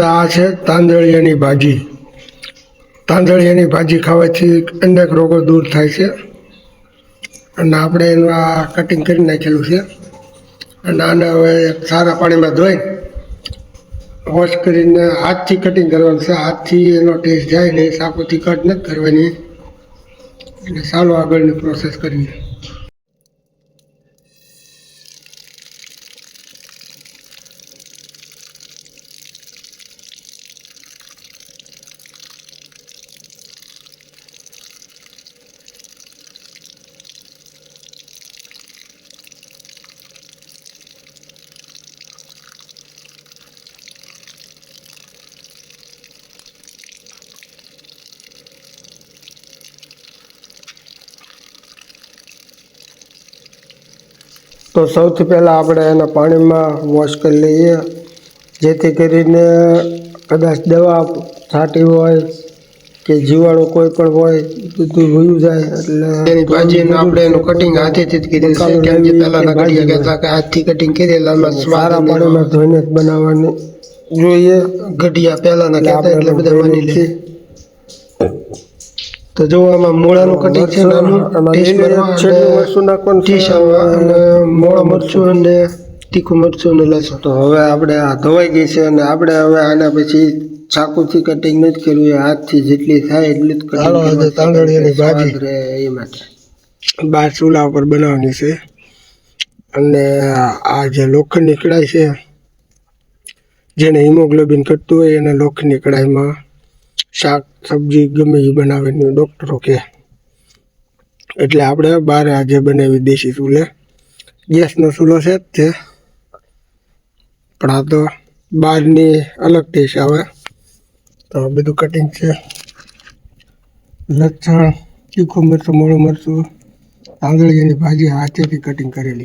આ છે તાંદળિયાની ભાજી. તાંદળિયાની ભાજી ખાવાથી અનેક રોગો દૂર થાય છે. અને આપણે એનું આ કટિંગ કરી નાખેલું છે. અને આને હવે સારા પાણીમાં ધોઈ વોશ કરીને હાથથી કટિંગ કરવાનું છે. હાથથી એનો ટેસ્ટ જાય ને સાપોથી કટ નથી કરવાની. એટલે ચાલો આગળની પ્રોસેસ કરીએ. તો સૌથી પહેલાં આપણે એના પાણીમાં વોશ કરી લઈએ. જેથી કરીને કદાચ દવા છાંટી હોય કે જીવાણુ કોઈ પણ હોય બધું વયું જાય એટલે એની ભાજીનું આપણે એનું કટિંગ હાથેથી જ કરેલ છે. કેમ કે પહેલાંના કટિંગ કહેતા કે હાથથી કટિંગ કરેલામાં સારા પાણીમાં ધોઈને જ બનાવવાની. જોઈએ. ગઢિયા પહેલાંના કહેતા એટલે બધા માની લે. તો જો આમાં મૂળાનું કટિંગ છે નાનું નાખવાનું અને મોળા મરચું અને તીખું મરચું અને લસણ. તો હવે આપણે આ ધોવાઈ ગઈ છે અને આપણે હવે આના પછી ચાકુથી કટિંગ નથી કરવું એ હાથથી જેટલી થાય એટલી જ કટિંગ તાંદળિયાની ભાજી. રહે એ માટે. બાર ચૂલા ઉપર બનાવવાની છે. અને આ જે લોખંડની કઢાઈ છે જેને હિમોગ્લોબિન ઘટતું હોય એને લોખંડની કડાઈમાં શાક સબ્જી ગમે એ બનાવીને ડૉક્ટરો કહે. એટલે આપણે બહાર આજે બનાવી દેશી ચૂલે. ગેસનો ચૂલો છે જ તે. પણ આ તો બહારની અલગ ટેસ્ટ આવે. તો બધું કટિંગ છે. લસણ, તીખું મરચું, મોળું મરચું, આંગળીની ભાજી હાથેથી કટિંગ કરેલી.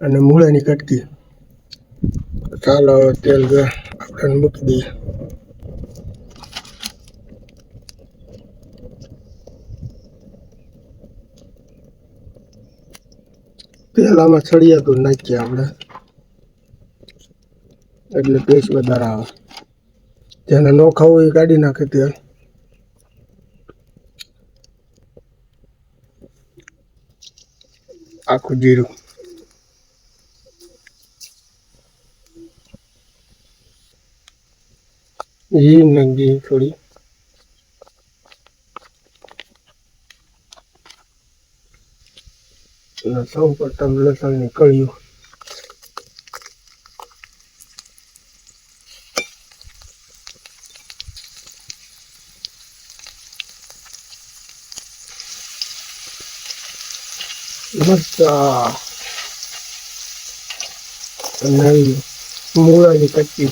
અને મૂળાની કટકી. ચાલો તેલ આપણે મૂકી દઈએ. તેલ આમાં તો નાખીએ આપણે. એટલે ટેસ્ટ વધારે આવે. જેને ન ખાવું એ કાઢી નાખે તેલ. આખું જીરું. ઘી નાખી થોડી. અને સૌ પ્રથમ લસણની કળીઓ મરચા મૂળાની કચ્ચી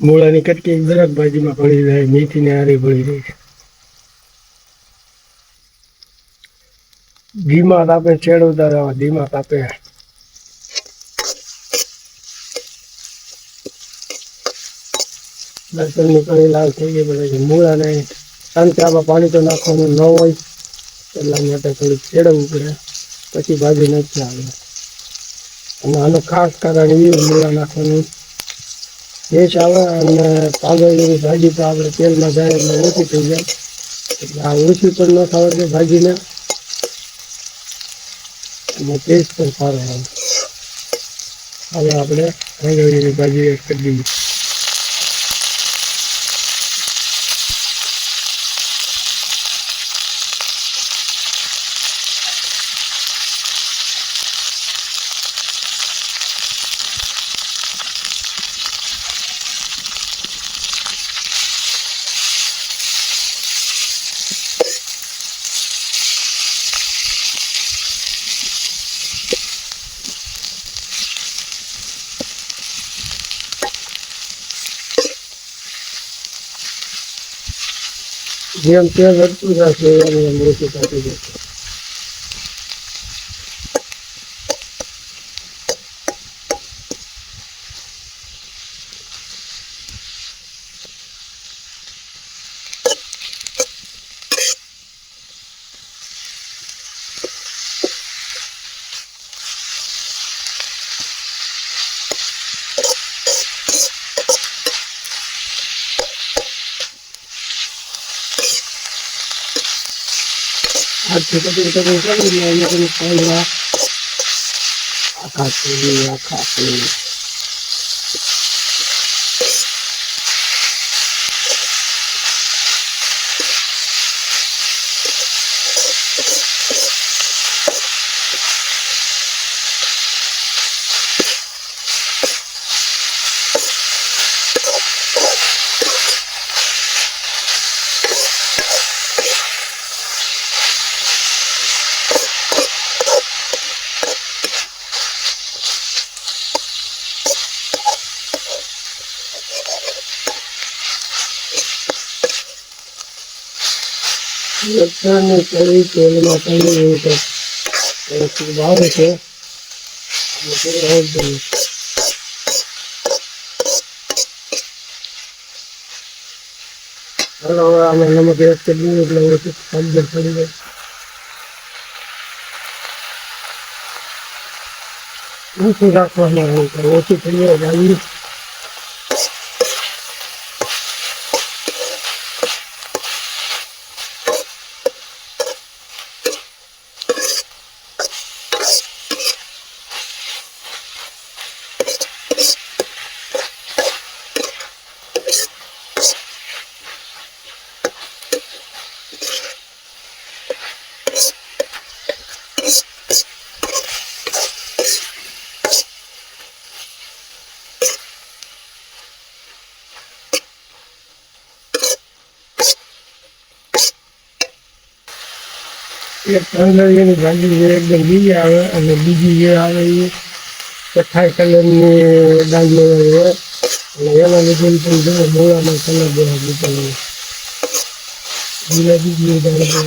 મૂળાની કટકી દરેક ભાજીમાં ભળી જાય મેથી ને હારી ભળી જાય ધીમા તાપે છેડવતા જવા ધીમા તાપે. ની કળી લાલ થઈ ગઈ, બધા મૂળા નહીં સંતરામાં પાણી તો નાખવાનું ન હોય, એટલા માટે થોડુંક છેડવું પડે. પછી ભાજી નથી આવે અને આનું ખાસ કારણ એ મૂળા નાખવાનું. દેશ આવે અને પાગળની ભાજી તો આપણે તેલમાં જાય એટલે ઓછી થઈ જાય. એટલે આ ઓછી પણ ન ખાવા દે ભાજીને. અને ટેસ્ટ પણ સારો આવે હવે આપણે રંગોળીની ભાજી એડ કરી દઈએ. જેમ તેલ વધતું જશે એમ એમ ઓછું થતું જશે હાથથી કટિંગ કટિંગ કરી અને એને પાંદડા આખા લસણની કળી તેલમાં તળી રહી છે પછી ભાવે છે આમાં થોડું હળદર દઈએ. ચાલો હવે આમાં નમક એક કે બે એટલે ઓછું સમજણ પડી જાય ઓછું રાખવાનું હોય તો ઓછું થઈ જાય એક કંદરીની ભાજી જે એકદમ બીજી આવે અને બીજી જે આવે એ કથાઈ કલરની દાંડીઓ હોય અને એના લીધે પણ જો મૂળામાં કલર જેવા નીકળે બીજા બીજી દાંડીઓ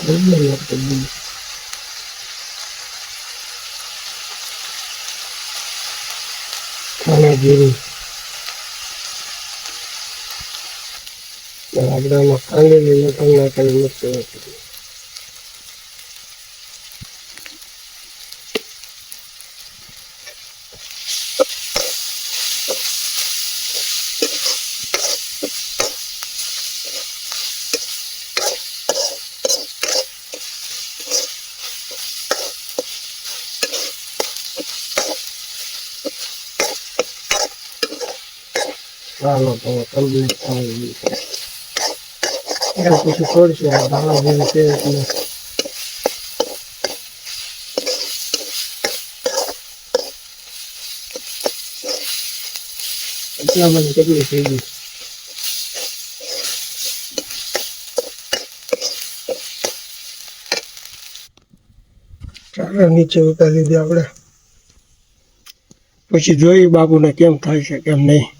બદલે લાગતું જીરું લાકડામાં આમાં લીલો લસણ નાખીને રાખી. ચાલો તો કમ્પ્લીટ થઈ ગયું ત્યાર પછી છોડશું આ દાણા જેવું છે એટલે એટલા મને કેટલી થઈ ગઈ ચાલો નીચે ઉતારી દીધી આપણે પછી જોઈએ બાપુને કેમ થાય છે કેમ નહીં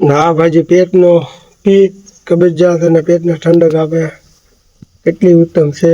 આ ભાજી પેટનો પી કબજિયાત અને પેટને ઠંડક આપે એટલી ઉત્તમ છે.